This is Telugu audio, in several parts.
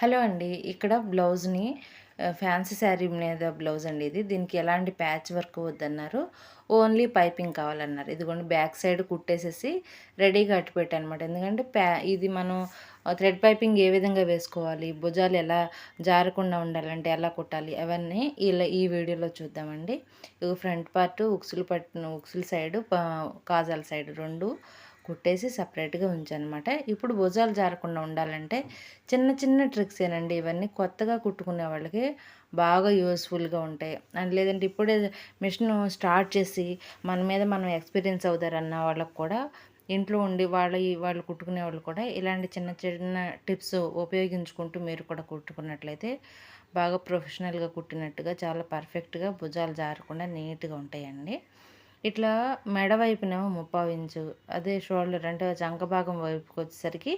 హలో అండి ఇక్కడ బ్లౌజ్ని ఫ్యాన్సీ శారీ మీద బ్లౌజ్ అండి ఇది. దీనికి ఎలాంటి ప్యాచ్ వర్క్ వద్దన్నారు. ఓన్లీ పైపింగ్ కావాలన్నారు. ఇదిగోండి బ్యాక్ సైడ్ కుట్టేసేసి రెడీగా అట్టు పెట్టాను అనమాట ఎందుకంటే ప్యా ఇది మనం థ్రెడ్ పైపింగ్ ఏ విధంగా వేసుకోవాలి భుజాలు ఎలా జారకుండా ఉండాలంటే ఎలా కుట్టాలి అవన్నీ ఇలా ఈ వీడియోలో చూద్దామండి. ఇవి ఫ్రంట్ పార్ట్ ఉక్సులు పట్టిన ఉక్సుల సైడు కాజాల సైడ్ రెండు కుట్టేసి సపరేట్గా ఉంచనమాట. ఇప్పుడు భుజాలు జారకుండా ఉండాలంటే చిన్న చిన్న ట్రిక్స్ ఏనండి. ఇవన్నీ కొత్తగా కుట్టుకునే వాళ్ళకి బాగా యూస్ఫుల్గా ఉంటాయి. అండ్ లేదంటే ఇప్పుడే మిషన్ స్టార్ట్ చేసి మన మీద మనం ఎక్స్పీరియన్స్ అవుతారన్న వాళ్ళకు కూడా ఇంట్లో ఉండి వాళ్ళ వాళ్ళు కుట్టుకునే వాళ్ళు కూడా ఇలాంటి చిన్న చిన్న టిప్స్ ఉపయోగించుకుంటూ మీరు కూడా కుట్టుకున్నట్లయితే బాగా ప్రొఫెషనల్గా కుట్టినట్టుగా చాలా పర్ఫెక్ట్గా భుజాలు జారకుండా నీట్గా ఉంటాయండి. ఇట్లా మెడ వైపునేమో ముప్పావు ఇంచు అదే షోల్డర్ అంటే చంక భాగం వైపుకి వచ్చేసరికి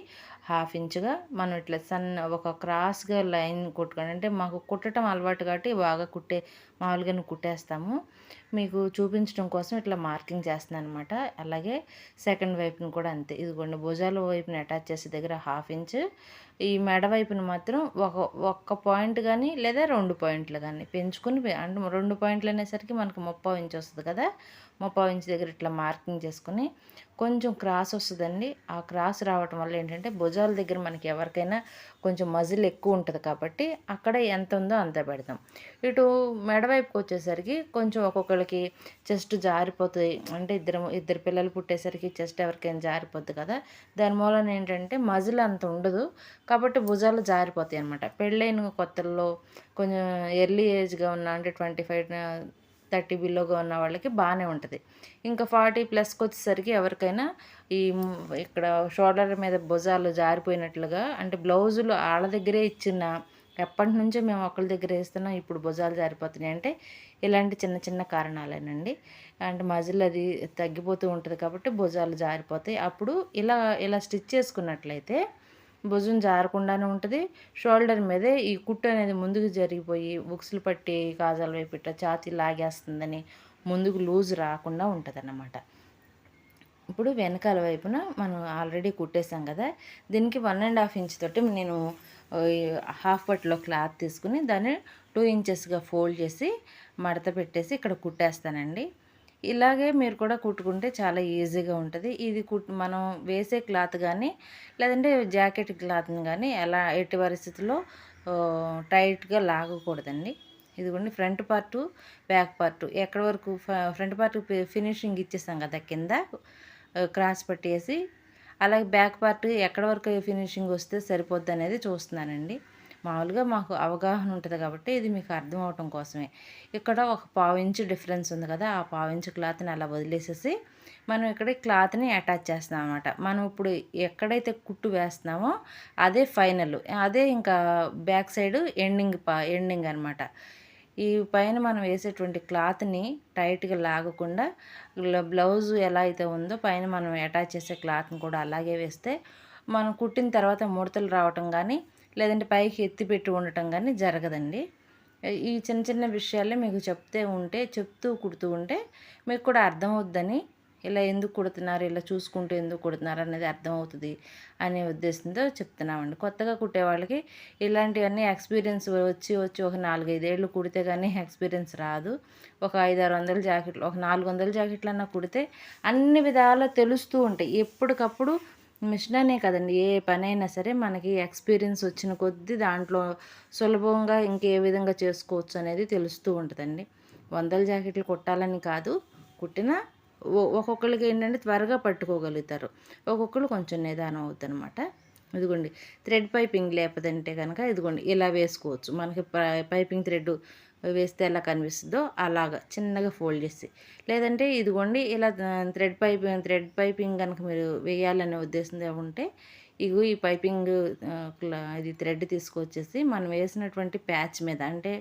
హాఫ్ ఇంచుగా మనం ఇట్లా సన్న ఒక క్రాస్గా లైన్ కుట్టుకోండి అంటే మాకు కుట్టడం అలవాటు కాబట్టి బాగా కుట్టే మామూలుగా కుట్టేస్తాము. మీకు చూపించడం కోసం ఇట్లా మార్కింగ్ చేస్తున్నాను అనమాట అలాగే సెకండ్ వైపుని కూడా అంతే. ఇదిగోండి భుజాల వైపుని అటాచ్ చేసే దగ్గర హాఫ్ ఇంచ్. ఈ మెడ వైపున మాత్రం ఒక ఒక్క పాయింట్ కానీ లేదా రెండు పాయింట్లు కానీ పెంచుకుని అంటే రెండు పాయింట్లు అనేసరికి మనకు ముప్పై ఇంచ్ వస్తుంది కదా. ముప్పై ఇంచ్ దగ్గర ఇట్లా మార్కింగ్ చేసుకుని కొంచెం క్రాస్ వస్తుందండి. ఆ క్రాస్ రావటం వల్ల ఏంటంటే భుజాల దగ్గర మనకి ఎవరికైనా కొంచెం మజిల్ ఎక్కువ ఉంటుంది కాబట్టి అక్కడ ఎంత ఉందో అంత పెడతాం. ఇటు మెడవైపుకి వచ్చేసరికి కొంచెం ఒక్కొక్కరికి చెస్ట్ జారిపోతుంది. అంటే ఇద్దరు ఇద్దరు పిల్లలు పుట్టేసరికి చెస్ట్ ఎవరికైనా జారిపోద్ది కదా. దాని మూలన ఏంటంటే మజిల్ అంత ఉండదు కాబట్టి భుజాలు జారిపోతాయి అనమాట పెళ్ళైన కొత్తల్లో కొంచెం ఎర్లీ ఏజ్గా ఉన్న అంటే ట్వంటీ ఫైవ్ థర్టీ బిలోగా ఉన్న వాళ్ళకి బాగానే ఉంటుంది. ఇంకా ఫార్టీ ప్లస్కి వచ్చేసరికి ఎవరికైనా ఈ ఇక్కడ షోల్డర్ మీద భుజాలు జారిపోయినట్లుగా అంటే బ్లౌజులు వాళ్ళ దగ్గరే ఇచ్చిన ఎప్పటి నుంచో మేము ఒకళ్ళ దగ్గర వేస్తున్నాం ఇప్పుడు భుజాలు జారిపోతున్నాయి. అంటే ఇలాంటి చిన్న చిన్న కారణాలేనండి. అంటే మజిల్ అది తగ్గిపోతూ ఉంటుంది కాబట్టి భుజాలు జారిపోతాయి. అప్పుడు ఇలా ఇలా స్టిచ్ చేసుకున్నట్లయితే భుజం జారకుండానే ఉంటుంది. షోల్డర్ మీదే ఈ కుట్టు అనేది ముందుకు జరిగిపోయి బుక్స్లు పట్టి కాజాల వైపు ఇట్లా ఛాతీ లాగేస్తుందని ముందుకు లూజ్ రాకుండా ఉంటుంది అన్నమాట ఇప్పుడు వెనకాల వైపున మనం ఆల్రెడీ కుట్టేసాం కదా దీనికి వన్ అండ్ హాఫ్ ఇంచ్ తోటి నేను హాఫ్ పట్లో క్లాత్ తీసుకుని దాన్ని టూ ఇంచెస్గా ఫోల్డ్ చేసి మడత పెట్టేసి ఇక్కడ కుట్టేస్తానండి. ఇలాగే మీరు కూడా కుట్టుకుంటే చాలా ఈజీగా ఉంటుంది. ఇది కుట్ మనం వేసే క్లాత్ కానీ లేదంటే జాకెట్ క్లాత్ని కానీ ఎలా ఎట్టి పరిస్థితుల్లో టైట్గా లాగకూడదండి. ఇదిగోండి ఫ్రంట్ పార్టు బ్యాక్ పార్టు. ఎక్కడి వరకు ఫ్రంట్ పార్ట్ ఫినిషింగ్ ఇచ్చేస్తాం కదా కింద క్రాస్ పట్టేసి అలాగే బ్యాక్ పార్ట్ ఎక్కడి వరకు ఫినిషింగ్ వస్తే సరిపోద్ది అనేది చూస్తున్నానండి. మామూలుగా మాకు అవగాహన ఉంటుంది కాబట్టి ఇది మీకు అర్థం అవటం కోసమే. ఇక్కడ ఒక పావు ఇంచు డిఫరెన్స్ ఉంది కదా ఆ పావు ఇంచు క్లాత్ని అలా వదిలేసేసి మనం ఇక్కడ క్లాత్ని అటాచ్ చేస్తున్నాం అనమాట మనం ఇప్పుడు ఎక్కడైతే కుట్టు వేస్తున్నామో అదే ఫైనల్ అదే ఇంకా బ్యాక్ సైడ్ ఎండింగ్ పా ఎండింగ్ అనమాట ఈ పైన మనం వేసేటువంటి క్లాత్ని టైట్గా లాగకుండా బ్లౌజ్ ఎలా అయితే ఉందో పైన మనం అటాచ్ చేసే క్లాత్ని కూడా అలాగే వేస్తే మనం కుట్టిన తర్వాత ముడతలు రావటం కానీ లేదంటే పైకి ఎత్తి పెట్టి ఉండటం కానీ జరగదండి. ఈ చిన్న చిన్న విషయాలే మీకు చెప్తే ఉంటే చెప్తూ కుడుతూ ఉంటే మీకు కూడా అర్థమవుద్దని ఇలా ఎందుకు కుడుతున్నారు ఇలా చూసుకుంటూ ఎందుకు కుడుతున్నారు అనేది అర్థమవుతుంది అనే ఉద్దేశంతో చెప్తున్నామండి. కొత్తగా కుట్టే వాళ్ళకి ఇలాంటివన్నీ ఎక్స్పీరియన్స్ వచ్చి వచ్చి ఒక నాలుగైదేళ్ళు కుడితే కానీ ఎక్స్పీరియన్స్ రాదు. ఒక ఐదారు వందల జాకెట్లు ఒక నాలుగు వందల జాకెట్లు అన్నా కుడితే అన్ని విధాలా తెలుస్తూ ఉంటాయి. ఎప్పటికప్పుడు మిషన్ అనే కదండి ఏ పనైనా సరే మనకి ఎక్స్పీరియన్స్ వచ్చిన కొద్దీ దాంట్లో సులభంగా ఇంకే విధంగా చేసుకోవచ్చు అనేది తెలుస్తూ ఉంటుందండి. వందల జాకెట్లు కుట్టాలని కాదు కుట్టిన ఒక్కొక్కరికి ఏంటంటే త్వరగా పట్టుకోగలుగుతారు. ఒక్కొక్కరు కొంచెం నిదానం అవుతుందన్నమాట. ఇదిగోండి థ్రెడ్ పైపింగ్ లేపదంటే కనుక ఇదిగోండి ఇలా వేసుకోవచ్చు. మనకి పైపింగ్ థ్రెడ్ వేస్తే ఎలా కనిపిస్తుందో అలాగా చిన్నగా ఫోల్డ్ చేసి లేదంటే ఇదిగోండి ఇలా థ్రెడ్ పైపింగ్ థ్రెడ్ పైపింగ్ కనుక మీరు వేయాలనే ఉద్దేశం ఉంటే ఇగు ఈ పైపింగ్ ఇది థ్రెడ్ తీసుకొచ్చేసి మనం వేసినటువంటి ప్యాచ్ మీద అంటే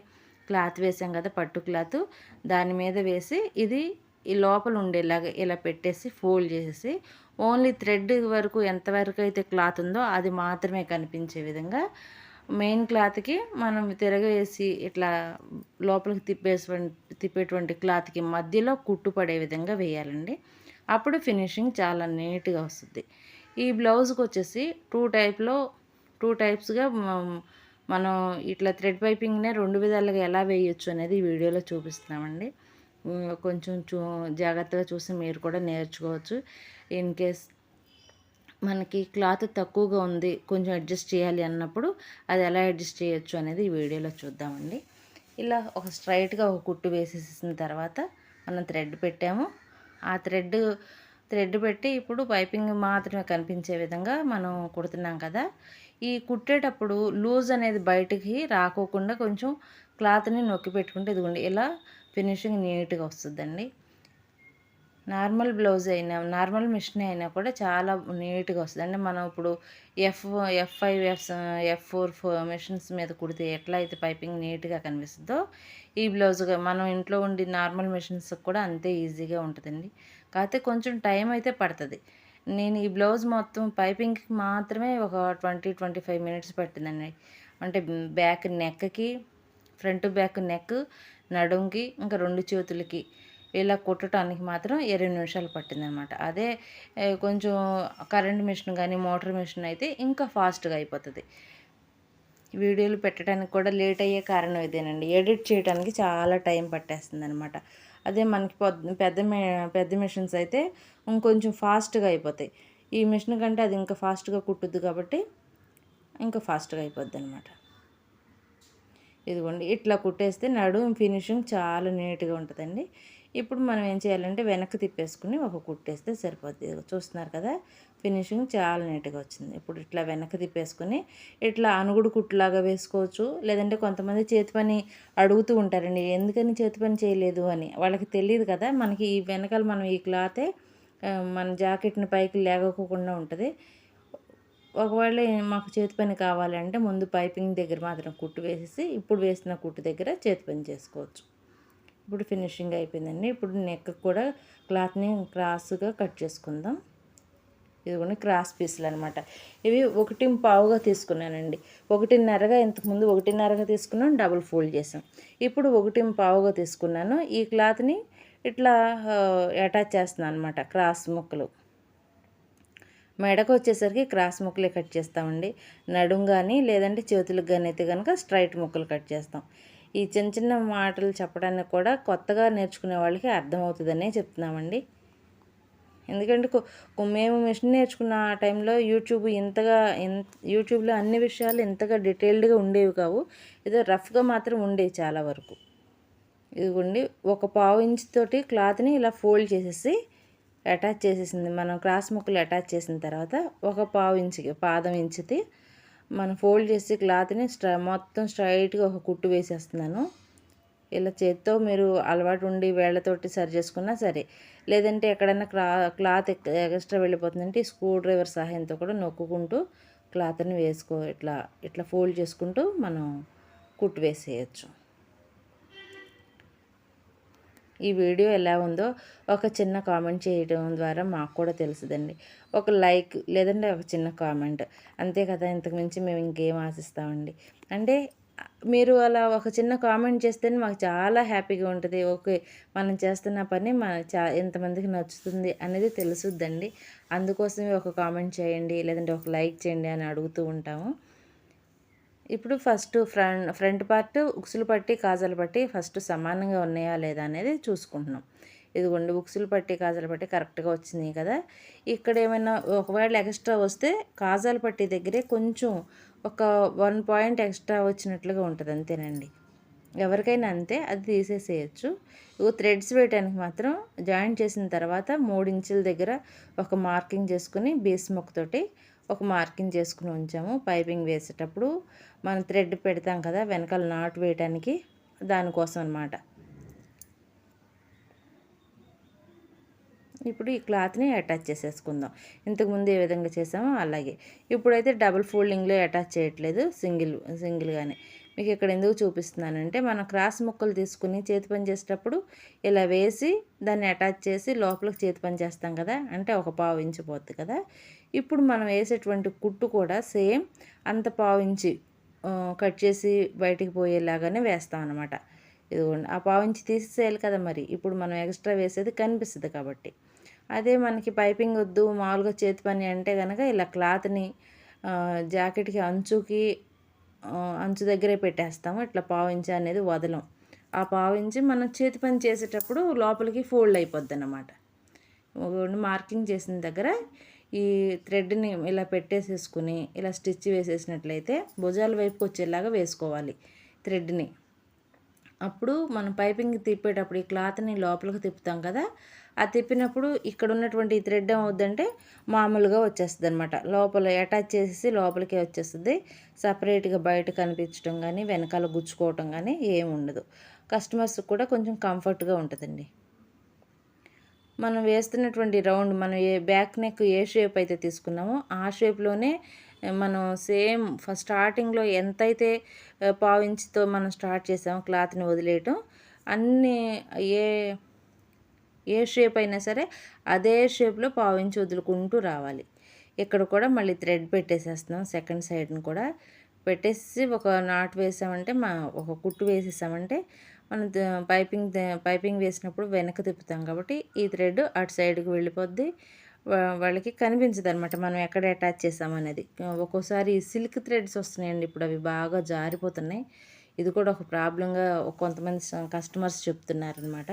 క్లాత్ వేసాం కదా పట్టు క్లాత్ దాని మీద వేసి ఇది ఈ లోపల ఉండేలాగా ఇలా పెట్టేసి ఫోల్డ్ చేసేసి ఓన్లీ థ్రెడ్ వరకు ఎంతవరకు అయితే క్లాత్ ఉందో అది మాత్రమే కనిపించే విధంగా మెయిన్ క్లాత్కి మనం తిరగవేసి ఇట్లా లోపలికి తిప్పేటువంటి తిప్పేటువంటి క్లాత్కి మధ్యలో కుట్టు పడే విధంగా వేయాలండి. అప్పుడు ఫినిషింగ్ చాలా నీట్గా వస్తుంది. ఈ బ్లౌజ్కి వచ్చేసి టూ టైప్లో టూ టైప్స్గా మనం ఇట్లా థ్రెడ్ పైపింగ్నే రెండు విధాలుగా ఎలా వేయొచ్చు అనేది ఈ వీడియోలో చూపిస్తున్నామండి. కొంచెం చూ జాగ్రత్తగా చూసి మీరు కూడా నేర్చుకోవచ్చు. ఇన్ కేస్ మనకి క్లాత్ తక్కువగా ఉంది కొంచెం అడ్జస్ట్ చేయాలి అన్నప్పుడు అది ఎలా అడ్జస్ట్ చేయొచ్చు అనేది ఈ వీడియోలో చూద్దామండి. ఇలా ఒక స్ట్రైట్గా ఒక కుట్టు వేసేసిన తర్వాత మనం థ్రెడ్ పెట్టాము. ఆ థ్రెడ్ థ్రెడ్ పెట్టి ఇప్పుడు పైపింగ్ మాత్రమే కనిపించే విధంగా మనం కుడుతున్నాం కదా. ఈ కుట్టేటప్పుడు లూజ్ అనేది బయటికి రాకోకుండా కొంచెం క్లాత్ని నొక్కి పెట్టుకుంటే ఇదిగోండి ఇలా ఫినిషింగ్ నీట్గా వస్తుందండి. నార్మల్ బ్లౌజ్ అయినా నార్మల్ మిషన్ అయినా కూడా చాలా నీట్గా వస్తుంది. అంటే మనం ఇప్పుడు F F five F F four four machines మీద కుడితే ఎట్లా అయితే పైపింగ్ నీట్గా కనిపిస్తుందో ఈ బ్లౌజ్గా మనం ఇంట్లో ఉండి నార్మల్ మిషన్స్ కూడా అంతే ఈజీగా ఉంటుందండి. కాకపోతే కొంచెం టైం అయితే పడుతుంది. నేను ఈ బ్లౌజ్ మొత్తం పైపింగ్కి మాత్రమే ఒక ట్వంటీ ట్వంటీ ఫైవ్ మినిట్స్ పట్టిందండి అంటే బ్యాక్ నెక్కి ఫ్రంట్ బ్యాక్ నెక్ నడుంకి ఇంకా రెండు చేతులకి ఇలా కుట్టడానికి మాత్రం ఇరవై నిమిషాలు పట్టిందనమాట. అదే కొంచెం కరెంట్ మిషన్ కానీ మోటార్ మిషన్ అయితే ఇంకా ఫాస్ట్గా అయిపోతుంది. వీడియోలు పెట్టడానికి కూడా లేట్ అయ్యే కారణం ఇదేనండి. ఎడిట్ చేయడానికి చాలా టైం పట్టేస్తుంది అనమాట అదే మనకి పెద్ద పెద్ద మిషన్స్ అయితే ఇంకొంచెం ఫాస్ట్గా అయిపోతాయి. ఈ మిషన్ కంటే అది ఇంకా ఫాస్ట్గా కుట్టుద్ది కాబట్టి ఇంకా ఫాస్ట్గా అయిపోద్ది అనమాట ఇదిగోండి ఇట్లా కుట్టేస్తే నడుము ఫినిషింగ్ చాలా నీట్గా ఉంటుందండి. ఇప్పుడు మనం ఏం చేయాలంటే వెనక్కి తిప్పేసుకుని ఒక కుట్టేస్తే సరిపోద్ది. చూస్తున్నారు కదా? ఫినిషింగ్ చాలా నీట్గా వచ్చింది. ఇప్పుడు ఇట్లా వెనక్కి తిప్పేసుకుని ఇట్లా అనుగుడు కుట్టులాగా వేసుకోవచ్చు. లేదంటే కొంతమంది చేతి పని అడుగుతూ ఉంటారండి ఎందుకని చేతి పని చేయలేదు? అని. వాళ్ళకి తెలియదు కదా? మనకి ఈ వెనకాల మనం ఈ క్లాతే మన జాకెట్ని పైకి లేగకోకుండా ఉంటుంది. ఒకవేళ మాకు చేతి పని కావాలంటే ముందు పైపింగ్ దగ్గర మాత్రం కుట్టు వేసేసి ఇప్పుడు వేసిన కుట్టు దగ్గర చేతి పని చేసుకోవచ్చు. ఇప్పుడు ఫినిషింగ్ అయిపోయిందండి. ఇప్పుడు నెక్ కూడా క్లాత్ని క్రాస్గా కట్ చేసుకుందాం. ఇదిగోండి క్రాస్ పీసులు అనమాట ఇవి ఒకటి పావుగా తీసుకున్నానండి. ఒకటిన్నరగా ఇంతకుముందు ఒకటిన్నరగా తీసుకున్నాను డబుల్ ఫోల్డ్ చేసాం. ఇప్పుడు ఒకటి పావుగా తీసుకున్నాను. ఈ క్లాత్ని ఇట్లా అటాచ్ చేస్తున్నాను అనమాట క్రాస్ ముక్కలు. మెడకు వచ్చేసరికి క్రాస్ ముక్కలే కట్ చేస్తామండి. నడుం కానీ లేదంటే చేతులకు కానీ అయితే కనుక స్ట్రైట్ ముక్కలు కట్ చేస్తాం. ఈ చిన్న చిన్న మాటలు చెప్పడానికి కూడా కొత్తగా నేర్చుకునే వాళ్ళకి అర్థమవుతుందనే చెప్తున్నామండి. ఎందుకంటే మేము మిషన్ నేర్చుకున్న ఆ టైంలో యూట్యూబ్ ఇంతగా యూట్యూబ్లో అన్ని విషయాలు ఇంతగా డీటెయిల్డ్గా ఉండేవి కావు. ఏదో రఫ్గా మాత్రం ఉండేవి చాలా వరకు. ఇదిగోండి ఒక పావు ఇంచ్ తోటి క్లాత్ని ఇలా ఫోల్డ్ చేసేసి అటాచ్ చేసేసింది. మనం క్రాస్ ముక్కలు అటాచ్ చేసిన తర్వాత ఒక పావు ఇంచుకి పాదం ఇంచుది మనం ఫోల్డ్ చేసి క్లాత్ని స్ట్రా మొత్తం స్ట్రైట్గా ఒక కుట్టు వేసేస్తున్నాను. ఇలా చేత్తో మీరు అలవాటు ఉండి వేళ్ళతోటి సరి చేసుకున్నా సరే లేదంటే ఎక్కడైనా క్లా క్లాత్ ఎక్స్ట్రా వెళ్ళిపోతుందంటే స్క్రూ డ్రైవర్ సహాయంతో కూడా నొక్కుంటూ క్లాత్ని వేసుకో ఇట్లా ఇట్లా ఫోల్డ్ చేసుకుంటూ మనం కుట్టు వేసేయచ్చు. ఈ వీడియో ఎలా ఉందో ఒక చిన్న కామెంట్ చేయడం ద్వారా మాకు కూడా తెలుసుదండి. ఒక లైక్ లేదంటే ఒక చిన్న కామెంట్. అంతే కదా ఇంతకుమించి మేము ఇంకేం ఆశిస్తామండి. అంటే మీరు అలా ఒక చిన్న కామెంట్ చేస్తేనే మాకు చాలా హ్యాపీగా ఉంటుంది. ఓకే మనం చేస్తున్న పని మన చా ఎంతమందికి నచ్చుతుంది అనేది తెలుసుద్దండి. అందుకోసమే ఒక కామెంట్ చేయండి లేదంటే ఒక లైక్ చేయండి అని అడుగుతూ ఉంటాము. ఇప్పుడు ఫస్ట్ ఫ్రంట్ ఫ్రంట్ పార్ట్ ఉక్సులు పట్టి కాజలు పట్టి ఫస్ట్ సమానంగా ఉన్నాయా లేదా అనేది చూసుకుంటున్నాం. ఇదిగోండి ఉక్సులు పట్టి కాజలు పట్టి కరెక్ట్గా వచ్చింది కదా. ఇక్కడ ఏమైనా ఒకవేళ ఎక్స్ట్రా వస్తే కాజాలు పట్టి దగ్గరే కొంచెం ఒక వన్ పాయింట్ ఎక్స్ట్రా వచ్చినట్లుగా ఉంటుంది అంతేనండి. ఎవరికైనా అంతే అది తీసేసేయచ్చు. ఇక థ్రెడ్స్ వేయడానికి మాత్రం జాయింట్ చేసిన తర్వాత మూడు ఇంచుల దగ్గర ఒక మార్కింగ్ చేసుకుని బేస్ మొక్కతోటి ఒక మార్కింగ్ చేసుకుని ఉంచాము. పైపింగ్ వేసేటప్పుడు మనం థ్రెడ్ పెడతాం కదా వెనకాల నాటు వేయటానికి దానికోసం అనమాట ఇప్పుడు ఈ క్లాత్ని అటాచ్ చేసేసుకుందాం. ఇంతకుముందు ఏ విధంగా చేసామో అలాగే. ఇప్పుడైతే డబుల్ ఫోల్డింగ్లో అటాచ్ చేయట్లేదు సింగిల్ సింగిల్గానే. మీకు ఇక్కడ ఎందుకు చూపిస్తున్నానంటే మనం క్రాస్ ముక్కలు తీసుకుని చేతి పని చేసేటప్పుడు ఇలా వేసి దాన్ని అటాచ్ చేసి లోపలికి చేతి పని చేస్తాం కదా అంటే ఒక పావు ఇంచు పోతుంది కదా. ఇప్పుడు మనం వేసేటువంటి కుట్టు కూడా సేమ్ అంత పావించి కట్ చేసి బయటికి పోయేలాగానే వేస్తాం అనమాట ఇదిగోండి ఆ పావించి తీసేయాలి కదా మరి. ఇప్పుడు మనం ఎక్స్ట్రా వేసేది కనిపిస్తుంది కాబట్టి. అదే మనకి పైపింగ్ వద్దు మామూలుగా చేతి పని అంటే కనుక ఇలా క్లాత్ని జాకెట్కి అంచుకి అంచు దగ్గరే పెట్టేస్తాము. ఇట్లా పావించి అనేది వదలం. ఆ పావించి మనం చేతి పని చేసేటప్పుడు లోపలికి ఫోల్డ్ అయిపోద్ది అన్నమాట మార్కింగ్ చేసిన దగ్గర ఈ థ్రెడ్ని ఇలా పెట్టేసేసుకుని ఇలా స్టిచ్ వేసేసినట్లయితే భుజాల వైపుకి వచ్చేలాగా వేసుకోవాలి థ్రెడ్ని. అప్పుడు మనం పైపింగ్ తిప్పేటప్పుడు ఈ క్లాత్ని లోపలికి తిప్పుతాం కదా ఆ తిప్పినప్పుడు ఇక్కడ ఉన్నటువంటి ఈ థ్రెడ్ ఏమవుద్దంటే మామూలుగా వచ్చేస్తుంది అనమాట లోపల అటాచ్ చేసేసి లోపలికే వచ్చేస్తుంది. సపరేట్గా బయట కనిపించడం కానీ వెనకాల గుచ్చుకోవటం కానీ ఏమి ఉండదు కస్టమర్స్కి కూడా కొంచెం కంఫర్ట్గా ఉంటుందండి. మనం వేస్తున్నటువంటి రౌండ్ మనం ఏ బ్యాక్ నెక్ ఏ షేప్ అయితే తీసుకున్నామో ఆ షేప్లోనే మనం సేమ్ ఫస్ట్ స్టార్టింగ్లో ఎంతైతే పావించితో మనం స్టార్ట్ చేసామో క్లాత్ని వదిలేయటం అన్ని ఏ ఏ షేప్ అయినా సరే అదే షేప్లో పావు వదులుకుంటూ రావాలి. ఇక్కడ కూడా మళ్ళీ థ్రెడ్ పెట్టేసేస్తున్నాం సెకండ్ సైడ్ని కూడా. పెట్టేసి ఒక నాట్ వేసామంటే మా ఒక కుట్టు వేసేసామంటే మనం పైపింగ్ పైపింగ్ వేసినప్పుడు వెనక్కి తిప్పుతాం కాబట్టి ఈ థ్రెడ్ అటు సైడ్కి వెళ్ళిపోద్ది. వా- వాళ్ళకి కనిపించదు అనమాట మనం ఎక్కడ అటాచ్ చేసామనేది ఒక్కోసారి సిల్క్ థ్రెడ్స్ వస్తున్నాయండి ఇప్పుడు అవి బాగా జారిపోతున్నాయి. ఇది కూడా ఒక ప్రాబ్లంగా కొంతమంది కస్టమర్స్ చెప్తున్నారనమాట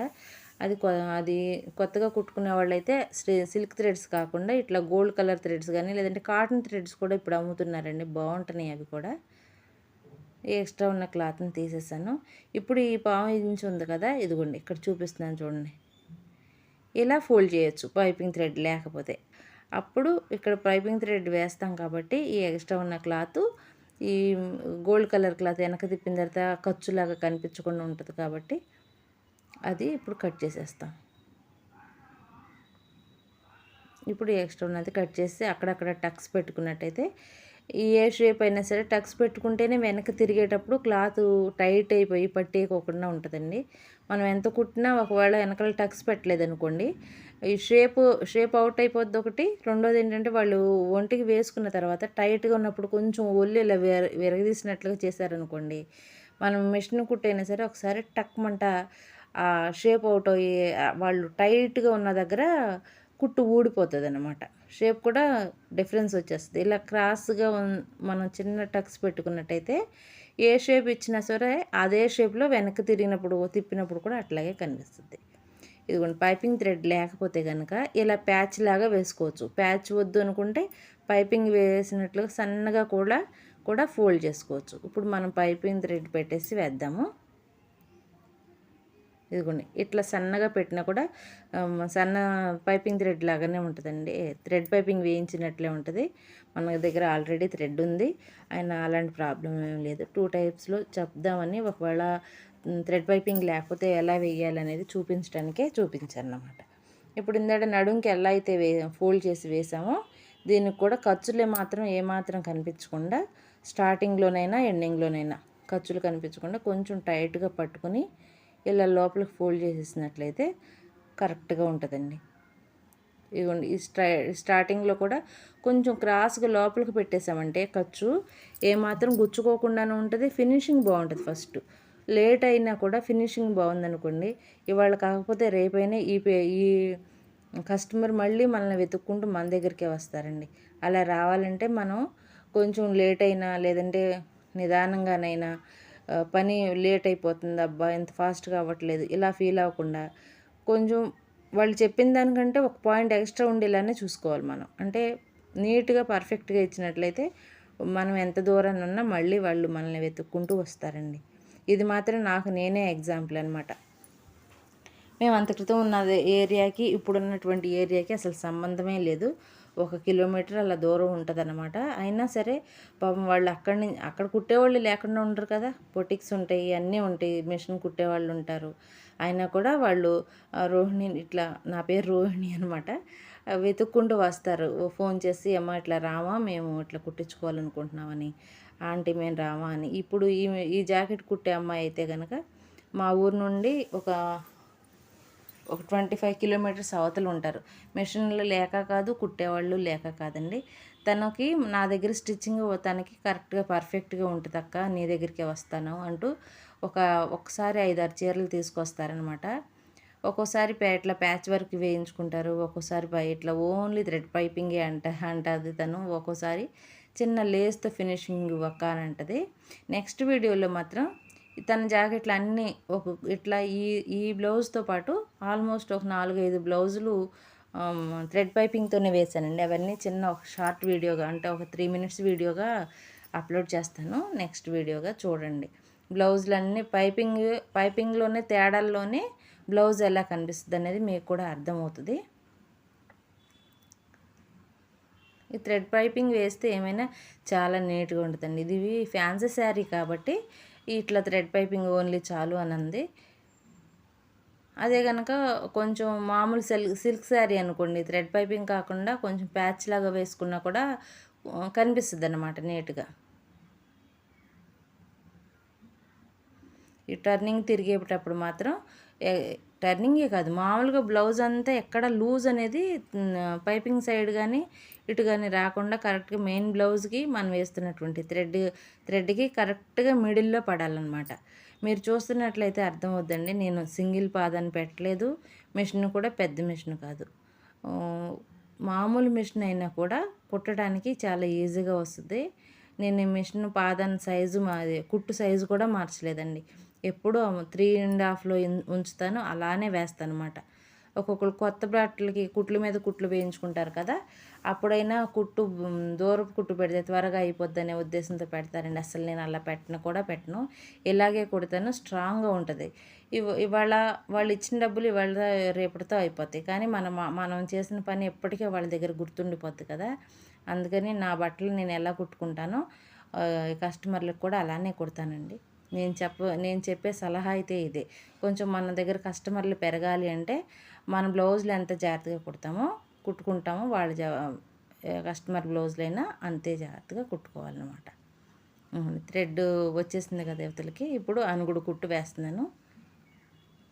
అది కొ అది కొత్తగా కుట్టుకునే వాళ్ళైతే సిల్క్ థ్రెడ్స్ కాకుండా ఇట్లా గోల్డ్ కలర్ థ్రెడ్స్ కానీ లేదంటే కాటన్ థ్రెడ్స్ కూడా ఇప్పుడు అమ్ముతున్నారండి. బాగుంటున్నాయి అవి కూడా. ఎక్స్ట్రా ఉన్న క్లాత్ని తీసేసాను. ఇప్పుడు ఈ పాము ఇంచు ఉంది కదా ఇదిగోండి ఇక్కడ చూపిస్తున్నాను చూడండి. ఇలా ఫోల్డ్ చేయొచ్చు పైపింగ్ థ్రెడ్ లేకపోతే. అప్పుడు ఇక్కడ పైపింగ్ థ్రెడ్ వేస్తాం కాబట్టి ఈ ఎక్స్ట్రా ఉన్న క్లాత్ ఈ గోల్డ్ కలర్ క్లాత్ వెనక తిప్పిన తర్వాత ఖర్చులాగా కనిపించకుండా ఉంటుంది కాబట్టి అది ఇప్పుడు కట్ చేసేస్తాం. ఇప్పుడు ఎక్స్ట్రా ఉన్నది కట్ చేసి అక్కడక్కడ టక్స్ పెట్టుకున్నట్టయితే ఏ షేప్ అయినా సరే టక్స్ పెట్టుకుంటేనే వెనక్కి తిరిగేటప్పుడు క్లాత్ టైట్ అయిపోయి పట్టేయకోకుండా ఉంటుందండి. మనం ఎంత కుట్టినా ఒకవేళ వెనకాల టక్స్ పెట్టలేదనుకోండి ఈ షేప్ షేప్ అవుట్ అయిపోద్ది ఒకటి రెండోది ఏంటంటే వాళ్ళు ఒంటికి వేసుకున్న తర్వాత టైట్గా ఉన్నప్పుడు కొంచెం ఒళ్ళు ఇలా విర విరగదీసినట్లుగా చేశారనుకోండి మనం మిషన్ కుట్టైనా సరే ఒకసారి టక్ మంట షేప్ అవుట్ అయ్యి వాళ్ళు టైట్గా ఉన్న దగ్గర కుట్టు ఊడిపోతుంది అనమాట షేప్ కూడా డిఫరెన్స్ వచ్చేస్తుంది. ఇలా క్రాస్గా మనం చిన్న టక్స్ పెట్టుకున్నట్టయితే ఏ షేప్ ఇచ్చినా సరే అదే షేప్లో వెనక్కి తిరిగినప్పుడు తిప్పినప్పుడు కూడా అట్లాగే కనిపిస్తుంది. ఇదిగోండి పైపింగ్ థ్రెడ్ లేకపోతే కనుక ఇలా ప్యాచ్ లాగా వేసుకోవచ్చు. ప్యాచ్ వద్దు అనుకుంటే పైపింగ్ వేసినట్లుగా సన్నగా కూడా కూడా ఫోల్డ్ చేసుకోవచ్చు. ఇప్పుడు మనం పైపింగ్ థ్రెడ్ పెట్టేసి వేద్దాము. ఇదిగోండి. ఇట్లా సన్నగా పెట్టినా కూడా సన్న పైపింగ్ థ్రెడ్ లాగానే ఉంటుందండి. థ్రెడ్ పైపింగ్ వేయించినట్లే ఉంటుంది. మన దగ్గర ఆల్రెడీ థ్రెడ్ ఉంది. ఆయన అలాంటి ప్రాబ్లం ఏం లేదు. టూ టైప్స్లో చెప్దామని ఒకవేళ థ్రెడ్ పైపింగ్ లేకపోతే ఎలా వేయాలనేది చూపించడానికే చూపించాను అనమాట ఇప్పుడు ఇందాక నడుంకి ఎలా అయితే వే ఫోల్డ్ చేసి వేసామో దీనికి కూడా ఖర్చులే మాత్రం ఏమాత్రం కనిపించకుండా స్టార్టింగ్లోనైనా ఎండింగ్లోనైనా ఖర్చులు కనిపించకుండా కొంచెం టైట్గా పట్టుకొని ఇలా లోపలికి ఫోల్డ్ చేసేసినట్లయితే కరెక్ట్గా ఉంటుందండి. ఇవ్వండి ఈ స్టా స్టార్టింగ్లో కూడా కొంచెం క్రాస్గా లోపలికి పెట్టేసామంటే ఖర్చు ఏమాత్రం గుచ్చుకోకుండానే ఉంటుంది ఫినిషింగ్ బాగుంటుంది ఫస్ట్. లేట్ అయినా కూడా ఫినిషింగ్ బాగుందనుకోండి ఇవాళ కాకపోతే రేపైనా ఈ పే- ఈ కస్టమర్ మళ్ళీ మనల్ని వెతుక్కుంటూ మన దగ్గరికే వస్తారండి. అలా రావాలంటే మనం కొంచెం లేట్ అయినా లేదంటే నిదానంగానైనా పని లేట్ అయిపోతుంది అబ్బా ఇంత ఫాస్ట్గా అవ్వట్లేదు ఇలా ఫీల్ అవ్వకుండా కొంచెం వాళ్ళు చెప్పిన దానికంటే ఒక పాయింట్ ఎక్స్ట్రా ఉండేలానే చూసుకోవాలి మనం. అంటే నీట్గా పర్ఫెక్ట్గా ఇచ్చినట్లయితే మనం ఎంత దూరాన్ని ఉన్నా మళ్ళీ వాళ్ళు మనల్ని వెతుక్కుంటూ వస్తారండి. ఇది మాత్రం నాకు నేనే ఎగ్జాంపుల్ అనమాట మేము అంత క్రితం ఉన్న ఏరియాకి ఇప్పుడున్నటువంటి ఏరియాకి అసలు సంబంధమే లేదు. ఒక కిలోమీటర్ అలా దూరం ఉంటుంది అయినా సరే పాపం వాళ్ళు అక్కడి నుంచి అక్కడ కుట్టేవాళ్ళు లేకుండా ఉండరు కదా. బొటిక్స్ ఉంటాయి అన్నీ ఉంటాయి మిషన్ కుట్టేవాళ్ళు ఉంటారు. అయినా కూడా వాళ్ళు రోహిణి ఇట్లా నా పేరు రోహిణి అనమాట వెతుక్కుంటూ వస్తారు. ఫోన్ చేసి అమ్మ ఇట్లా రామా మేము ఇట్లా కుట్టించుకోవాలనుకుంటున్నామని. ఆంటీ మేము రామా అని. ఇప్పుడు ఈ ఈ జాకెట్ కుట్టే అమ్మాయి అయితే కనుక మా ఊరు నుండి ఒక ఒక ట్వంటీ ఫైవ్ కిలోమీటర్స్ అవతలు ఉంటారు. మిషన్లు లేక కాదు కుట్టేవాళ్ళు లేక కాదండి. తనకి నా దగ్గర స్టిచ్చింగ్ తనకి కరెక్ట్గా పర్ఫెక్ట్గా ఉంటుంది అక్క నీ దగ్గరికే వస్తాను అంటూ ఒక ఒకసారి ఐదారు చీరలు తీసుకొస్తారనమాట ఒక్కోసారి పే ఇట్లా ప్యాచ్ వర్క్ వేయించుకుంటారు. ఒక్కోసారి ఇట్లా ఓన్లీ థ్రెడ్ పైపింగే అంట అంటది తను. ఒక్కోసారి చిన్న లేస్తో ఫినిషింగ్ ఇవ్వక అని అంటది. నెక్స్ట్ వీడియోలో మాత్రం తన జాకెట్లు అన్నీ ఒక ఇట్లా ఈ ఈ బ్లౌజ్తో పాటు ఆల్మోస్ట్ ఒక నాలుగు ఐదు బ్లౌజులు థ్రెడ్ పైపింగ్తోనే వేసానండి అవన్నీ చిన్న ఒక షార్ట్ వీడియోగా అంటే ఒక త్రీ మినిట్స్ వీడియోగా అప్లోడ్ చేస్తాను. నెక్స్ట్ వీడియోగా చూడండి. బ్లౌజులన్నీ పైపింగ్ పైపింగ్లోనే తేడాల్లోనే బ్లౌజ్ ఎలా కనిపిస్తుంది అనేది మీకు కూడా అర్థమవుతుంది. ఈ థ్రెడ్ పైపింగ్ వేస్తే ఏమైనా చాలా నీట్గా ఉంటుందండి. ఇది ఫ్యాన్సీ శారీ కాబట్టి ఇట్లా థ్రెడ్ పైపింగ్ ఓన్లీ చాలు అని అంది. అదే కనుక కొంచెం మామూలు సిల్క్ సిల్క్ శారీ అనుకోండి థ్రెడ్ పైపింగ్ కాకుండా కొంచెం ప్యాచ్ లాగా వేసుకున్నా కూడా కనిపిస్తుంది అన్నమాట నీట్గా. ఈ టర్నింగ్ తిరిగేటప్పుడు మాత్రం టర్నింగే కాదు మామూలుగా బ్లౌజ్ అంతా ఎక్కడ లూజ్ అనేది పైపింగ్ సైడ్ కానీ ఇటు కానీ రాకుండా కరెక్ట్గా మెయిన్ బ్లౌజ్కి మనం వేస్తున్నటువంటి థ్రెడ్ థ్రెడ్కి కరెక్ట్గా మిడిల్లో పడాలన్నమాట. మీరు చూస్తున్నట్లయితే అర్థమవుద్దండి నేను సింగిల్ పాదాన్ని పెట్టలేదు. మిషన్ కూడా పెద్ద మిషన్ కాదు. మామూలు మిషన్ అయినా కూడా కుట్టడానికి చాలా ఈజీగా వస్తుంది. నేను ఈ మిషన్ పాదాన్ని సైజు మాది కుట్టు సైజు కూడా మార్చలేదండి. ఎప్పుడూ త్రీ అండ్ హాఫ్లో ఉంచుతాను. అలానే వేస్తాను అనమాట ఒక్కొక్కరు కొత్త బట్టలకి కుట్ల మీద కుట్లు వేయించుకుంటారు కదా అప్పుడైనా కుట్టు దూరపు కుట్టు పెడితే త్వరగా అయిపోద్ది అనే ఉద్దేశంతో పెడతారండి. అసలు నేను అలా పెట్టను కూడా పెట్టను. ఇలాగే కుడతాను స్ట్రాంగ్గా ఉంటుంది. ఇవాళ వాళ్ళు ఇచ్చిన డబ్బులు ఇవాళ రేపటితో అయిపోతాయి. కానీ మనం మనం చేసిన పని ఎప్పటికీ వాళ్ళ దగ్గర గుర్తుండిపోద్ది కదా. అందుకని నా బట్టలు నేను ఎలా కుట్టుకుంటానో కస్టమర్లకు కూడా అలానే కుడతానండి. నేను చెప్ప నేను చెప్పే సలహా అయితే ఇదే. కొంచెం మన దగ్గర కస్టమర్లు పెరగాలి అంటే మన బ్లౌజులు ఎంత జాగ్రత్తగా కుడతామో కుట్టుకుంటామో వాళ్ళ కస్టమర్ బ్లౌజులైనా అంతే జాగ్రత్తగా కుట్టుకోవాలన్నమాట. థ్రెడ్ వచ్చేసింది కదా యువతలకి. ఇప్పుడు అనుగుడు కుట్టు వేస్తున్నాను.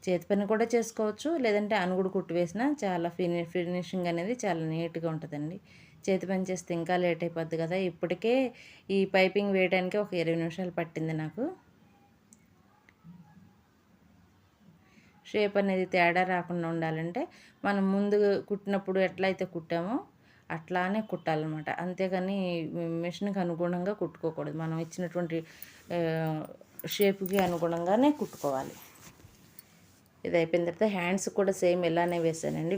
చేతి పని కూడా చేసుకోవచ్చు లేదంటే అనుగుడు కుట్టు వేసినా చాలా ఫిని ఫినిషింగ్ అనేది చాలా నీట్గా ఉంటుందండి. చేతి పని చేస్తే ఇంకా లేట్ అయిపోద్ది కదా. ఇప్పటికే ఈ పైపింగ్ వేయడానికి ఒక ఇరవై నిమిషాలు పట్టింది నాకు. షేప్ అనేది తేడా రాకుండా ఉండాలంటే మనం ముందు కుట్టినప్పుడు ఎట్లయితే కుట్టామో అట్లానే కుట్టాలన్నమాట. అంతేగాని మిషన్కి అనుగుణంగా కుట్టుకోకూడదు. మనం ఇచ్చినటువంటి షేప్కి అనుగుణంగానే కుట్టుకోవాలి. ఇది అయిపోయిన తర్వాత హ్యాండ్స్ కూడా సేమ్ ఇలానే వేసానండి.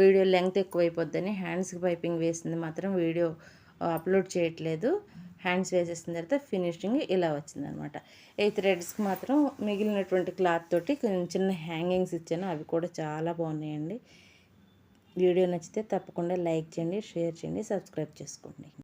వీడియో లెంగ్త్ ఎక్కువైపోద్దని హ్యాండ్స్కి పైపింగ్ వేసింది మాత్రం వీడియో అప్లోడ్ చేయట్లేదు. హ్యాండ్స్ వేసేసిన తర్వాత ఫినిషింగ్ ఇలా వచ్చిందనమాట. ఈ థ్రెడ్స్కి మాత్రం మిగిలినటువంటి క్లాత్ తోటి కొంచెం చిన్న హ్యాంగింగ్స్ ఇచ్చాను. అవి కూడా చాలా బాగున్నాయండి. వీడియో నచ్చితే తప్పకుండా లైక్ చేయండి షేర్ చేయండి సబ్స్క్రైబ్ చేసుకోండి.